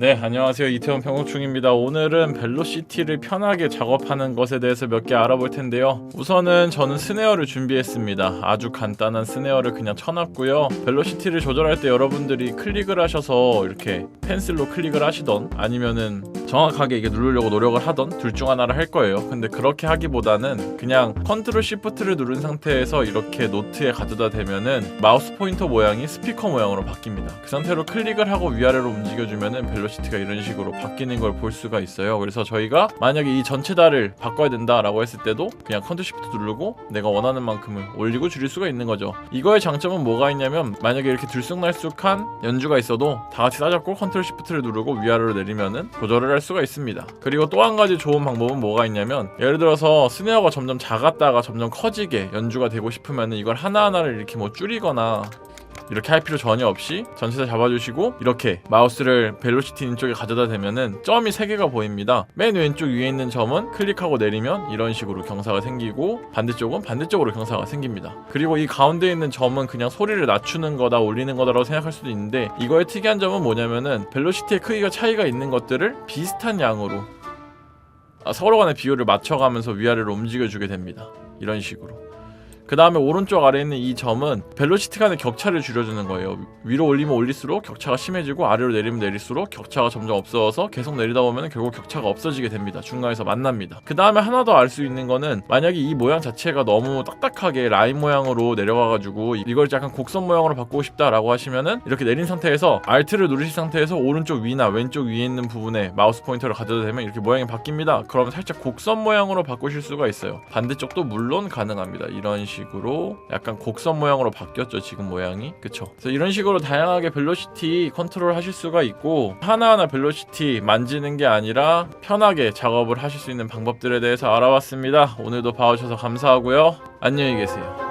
네, 안녕하세요. 이태원 평곡충입니다. 오늘은 벨로시티를 편하게 작업하는 것에 대해서 몇 개 알아볼 텐데요. 우선은 저는 스네어를 준비했습니다. 아주 간단한 스네어를 그냥 쳐놨고요. 벨로시티를 조절할 때 여러분들이 클릭을 하셔서 이렇게 펜슬로 클릭을 하시던 아니면은 정확하게 이게 누르려고 노력을 하던 둘 중 하나를 할 거예요. 근데 그렇게 하기보다는 그냥 컨트롤 시프트를 누른 상태에서 이렇게 노트에 가져다 대면은 마우스 포인터 모양이 스피커 모양으로 바뀝니다. 그 상태로 클릭을 하고 위아래로 움직여주면은 벨로시티가 이런 식으로 바뀌는 걸 볼 수가 있어요. 그래서 저희가 만약에 이 전체 다를 바꿔야 된다 라고 했을 때도 그냥 컨트롤 시프트 누르고 내가 원하는 만큼을 올리고 줄일 수가 있는 거죠. 이거의 장점은 뭐가 있냐면 만약에 이렇게 들쑥날쑥한 연주가 있어도 다 같이 싸잡고 컨트롤 시프트를 누르고 위아래로 내리면은 조절을 할 수가 있습니다. 그리고 또 한 가지 좋은 방법은 뭐가 있냐면 예를 들어서 스네어가 점점 작았다가 점점 커지게 연주가 되고 싶으면은 이걸 하나하나를 이렇게 뭐 줄이거나 이렇게 할 필요 전혀 없이 전체 다 잡아주시고 이렇게 마우스를 벨로시티 있는 쪽에 가져다 대면은 점이 3개가 보입니다. 맨 왼쪽 위에 있는 점은 클릭하고 내리면 이런 식으로 경사가 생기고 반대쪽은 반대쪽으로 경사가 생깁니다. 그리고 이 가운데 있는 점은 그냥 소리를 낮추는 거다 올리는 거다라고 생각할 수도 있는데 이거의 특이한 점은 뭐냐면은 벨로시티의 크기가 차이가 있는 것들을 비슷한 양으로 아, 서로 간의 비율을 맞춰가면서 위아래로 움직여주게 됩니다. 이런 식으로 그 다음에 오른쪽 아래에 있는 이 점은 벨로시티 간의 격차를 줄여주는 거예요. 위로 올리면 올릴수록 격차가 심해지고 아래로 내리면 내릴수록 격차가 점점 없어져서 계속 내리다 보면 결국 격차가 없어지게 됩니다. 중간에서 만납니다. 그 다음에 하나 더 알 수 있는 거는 만약에 이 모양 자체가 너무 딱딱하게 라인 모양으로 내려가가지고 이걸 약간 곡선 모양으로 바꾸고 싶다라고 하시면은 이렇게 내린 상태에서 Alt를 누르신 상태에서 오른쪽 위나 왼쪽 위에 있는 부분에 마우스 포인터를 가져다 대면 이렇게 모양이 바뀝니다. 그러면 살짝 곡선 모양으로 바꾸실 수가 있어요. 반대쪽도 물론 가능합니다. 이런 식으로 약간 곡선 모양으로 바뀌었죠 지금 모양이. 그쵸? 그래서 이런 식으로 다양하게 벨로시티 컨트롤 하실 수가 있고 하나하나 벨로시티 만지는 게 아니라 편하게 작업을 하실 수 있는 방법들에 대해서 알아봤습니다. 오늘도 봐주셔서 감사하고요. 안녕히 계세요